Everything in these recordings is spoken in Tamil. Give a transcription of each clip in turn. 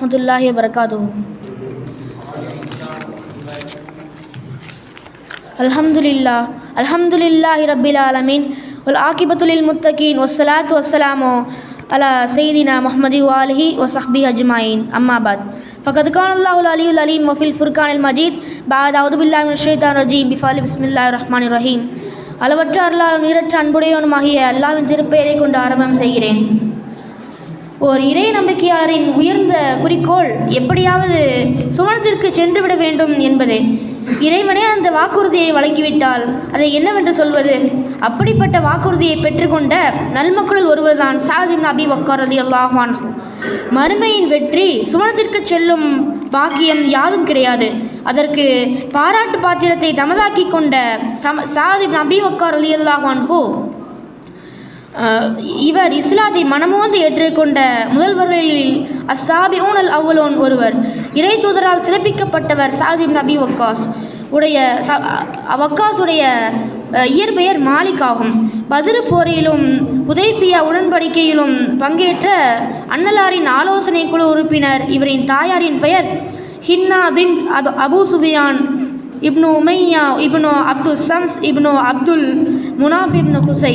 ورحمة الله وبركاته الحمد لله الحمد لله رب العالمين والعاقبة للمتقين والصلاة والسلام على سيدنا محمد وآله وصحبه أجمعين أما بعد فقد كان الله العلي العليم وفي الفرقان المجيد بعد أعوذ بالله من الشيطان الرجيم بفضل بسم الله الرحمن الرحيم அளவற்ற அருளால் நீரற்ற அன்புடையவனுமாகிய அல்லாவின் திருப்பெயரை கொண்டு ஆரம்பம் செய்கிறேன் ஓர் இறை நம்பிக்கையாளரின் உயர்ந்த குறிக்கோள் எப்படியாவது சுவனத்திற்கு சென்றுவிட வேண்டும் என்பதே. இறைவனே அந்த வாக்குறுதியை வழங்கிவிட்டால் அதை என்னவென்று சொல்வது? அப்படிப்பட்ட வாக்குறுதியை பெற்றுக்கொண்ட நல்மக்களில் ஒருவர்தான் சாதிம் நபி வக்கார் அலி அல்லாஹான் மறுமையின் வெற்றி சுவனத்திற்கு செல்லும் பாக்கியம் யாதும் கிடையாது. அதற்கு பாராட்டு பாத்திரத்தை தமதாக்கி கொண்ட சம சாதிப் நபி வக்கார் அலி அல்லாஹான் ஹோ இவர் இஸ்லாத்தை மனமோந்து ஏற்றுக்கொண்ட முதல்வர்களில் அஸ்ஸாபி ஊனல் அவ்வளோன் ஒருவர். இறை தூதரால் சிறப்பிக்கப்பட்டவர் சாதிம் நபி வக்காஸ். உடைய ச வக்காஸ் உடைய இயற்பெயர் மாலிக் ஆகும் பதிரு போரிலும் உதைஃபியா உடன்படிக்கையிலும் பங்கேற்ற அன்னலாரின் ஆலோசனை குழு உறுப்பினர் இவரின் தாயாரின் பெயர் Hinna bin Abu Abu Sufyan ibn Umayya ibn Abdul Shams ibn Abdul Munaf ibn Qusai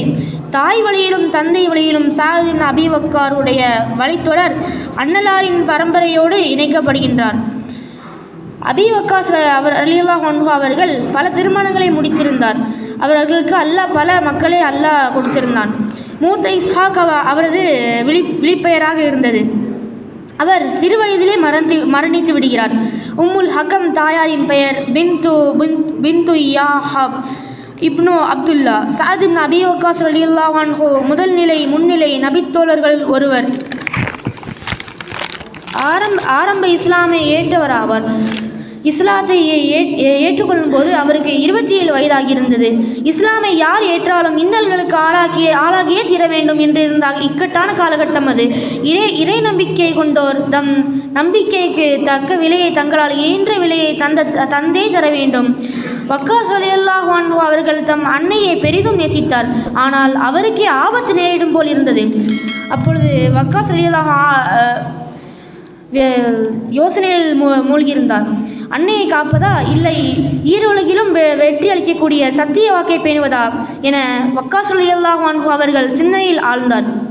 தாய் வழியிலும் தந்தை வழியிலும் சாதின் அபிவக்காருடைய வழித்தொடர் அன்னலாரின் பரம்பரையோடு இணைக்கப்படுகின்றார். அபிவக்காஸ் அவர் அலியுல்லா ஹன்ஹு அவர்கள் பல திருமணங்களை முடித்திருந்தார். அவர்களுக்கு அல்லாஹ் பல மக்களை அல்லாஹ் கொடுத்திருந்தான். மூத்த இஸ்ஹாக் அவரது விழி விழிப்பெயராக இருந்தது. அவர் சிறு வயதிலே மறந்து மரணித்து விடுகிறார். உம்முல் ஹக்கம் தாயாரின் பெயர் பின்து பின் பின்து யாஹப் இப்னு அப்துல்லா. சாதிப் நபி வக்காஸ் அலி ஹன்ஹு முதல் நிலை முன்னிலை நபித்தோழர்கள் ஒருவர். ஆரம்ப ஆரம்ப இஸ்லாமை ஏற்றவர் ஆவார். இஸ்லாத்தை ஏ- ஏற்றுக்கொள்ளும் போது அவருக்கு இருபத்தி ஏழு வயதாகி இருந்தது இஸ்லாமை யார் ஏற்றாலும் இன்னல்களுக்கு ஆளாகிய ஆளாகியே தீர வேண்டும் என்று இருந்த இக்கட்டான காலகட்டம் அது. இறை இறை நம்பிக்கை கொண்டோர் தம் நம்பிக்கைக்கு தக்க விலையை தங்களால் இயன்ற விலையை தந்த தந்தே தர வேண்டும். வக்காஸ் அலியல்லாஹ் அவர்கள் தம் அன்னையை பெரிதும் நேசித்தார். ஆனால் அவருக்கே ஆபத்து நேரிடும் போல் இருந்தது. அப்பொழுது வக்காஸ் அலியல்லாஹ் யோசனையில் மூ மூழ்கியிருந்தார். அன்னையை காப்பதா? இல்லை ஈருலகிலும் வெ வெற்றி அளிக்கக்கூடிய சத்திய வாக்கை பேணுவதா? என வக்காசுலையல்லாஹ் அவர்கள் சிந்தனையில் ஆழ்ந்தார்.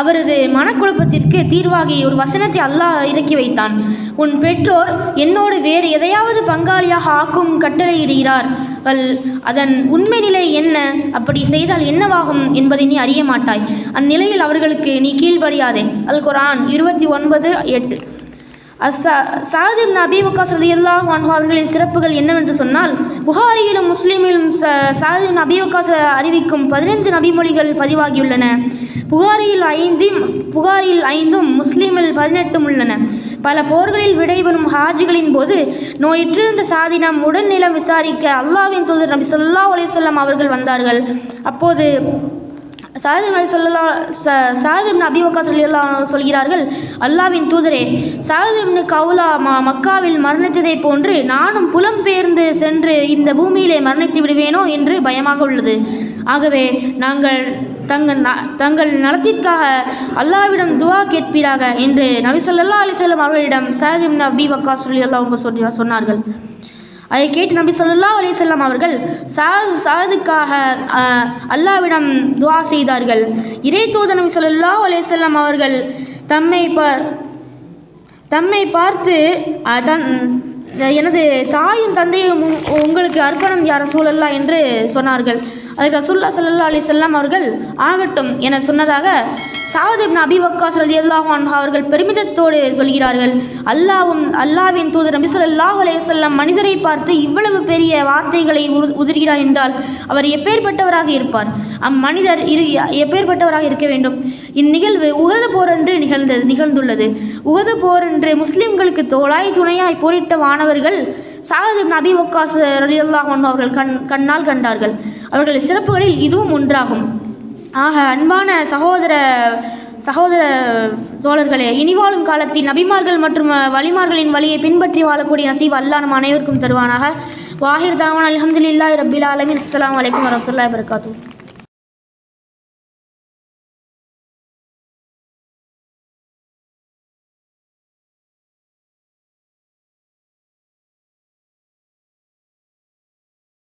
அவரது மனக்குழப்பத்திற்கு தீர்வாகி ஒரு வசனத்தை அல்லாஹ் இறக்கி வைத்தான். உன் பெற்றோர் என்னோடு வேறு எதையாவது பங்காளியாக ஆக்கும் கட்டளையிடுகிறார். அல் அதன் உண்மை நிலை என்ன? அப்படி செய்தால் என்னவாகும் என்பதை நீ அறிய மாட்டாய். அந்நிலையில் அவர்களுக்கு நீ கீழ்ப்படியாதே. அல் குரான் இருபத்தி ஒன்பது எட்டு. அஸ்ஸா சாதிம் நபி வக்காஸ் ரலியல்லாஹு அவர்களின் சிறப்புகள் என்னவென்று சொன்னால் புகாரியிலும் முஸ்லீமிலும் ச சாதிம் நபி வக்காஸ் அறிவிக்கும் பதினைந்து நபிமொழிகள் பதிவாகியுள்ளன. புகாரியில் ஐந்தும் புகாரில் ஐந்தும் முஸ்லீமில் பதினெட்டும் உள்ளன. பல போர்களில் விடைபெறும் ஹாஜிகளின் போது நோயிற்றிருந்த சாதினம் உடல்நிலம் விசாரிக்க அல்லாவின் தூதர் நபி சொல்லா அலிசல்லாம் அவர்கள் வந்தார்கள். அப்போது சாதிம் அலி சொல்லா சாதிம் நபி வக்கா சொல்லா சொல்கிறார்கள் அல்லாவின் தூதரே சாதிம் கவுலா மா மக்காவில் மரணித்ததைப் போன்று நானும் புலம்பெயர்ந்து சென்று இந்த பூமியிலே மரணித்து விடுவேனோ என்று பயமாக உள்ளது. ஆகவே நாங்கள் தங்கள் ந தங்கள் நலத்திற்காக அல்லாவிடம் துவா கேட்பீராக என்று நபி சொல்லல்லா அலிசல்லம் அவர்களிடம் சாதிம் நபி வக்கா சொல்லி அவங்க சொன்னார்கள். அதை கேட்டு நபி ஸல்லல்லாஹு அலி செல்லம் அவர்கள் சாது சாதுக்காக அல்லாவிடம் துவா செய்தார்கள். இறை தூத நபி ஸல்லல்லாஹு அலி செல்லம் அவர்கள் தம்மை ப தம்மை பார்த்து தன் எனது தாயும் தந்தையும் உங்- உங்களுக்கு அர்ப்பணம் யார் சூழல்லா என்று சொன்னார்கள். அதுக்கு ரசூல்லா சல்லா அலி வஸல்லம் அவர்கள் ஆகட்டும் என சொன்னதாக சாத் அபிவக்கா அபி அல்லாஹ் அவர்கள் பெருமிதத்தோடு சொல்கிறார்கள். அல்லாவும் அல்லாவின் தூதர் நபி சொல்லாஹ் அலைஹி செல்லம் மனிதரை பார்த்து இவ்வளவு பெரிய வார்த்தைகளை உரு- உதிர்கிறார் என்றால் அவர் எப்பேற்பட்டவராக இருப்பார்? அம்மனிதர் இரு எப்பேற்பட்டவராக இருக்க வேண்டும்? இந்நிகழ்வு உகது போரன்று நிகழ்ந்தது நிகழ்ந்துள்ளது. உகது போரன்று முஸ்லிம்களுக்கு தோளாய் துணையாய் போரிட்ட வானவர்கள் அவர்கள் இப்னு நபி ஒக்காஸ் அலி அவர்கள் கண் கண்ணால் கண்டார்கள். அவர்கள் சிறப்புகளில் இதுவும் ஒன்றாகும். ஆக அன்பான சகோதர சகோதர தோழர்களே இனி வாழும் காலத்தில் நபிமார்கள் மற்றும் வழிமார்களின் வலிமார்களின் வழியை பின்பற்றி வாழக்கூடிய நசீப் அல்லா நம் அனைவருக்கும் தருவானாக. வாஹிர் தாவான் அலமதுல்லா ரப்பில் ஆலமீன். அஸ்லாம் வலைக்கம் வரஹ்மத்துல்லாஹி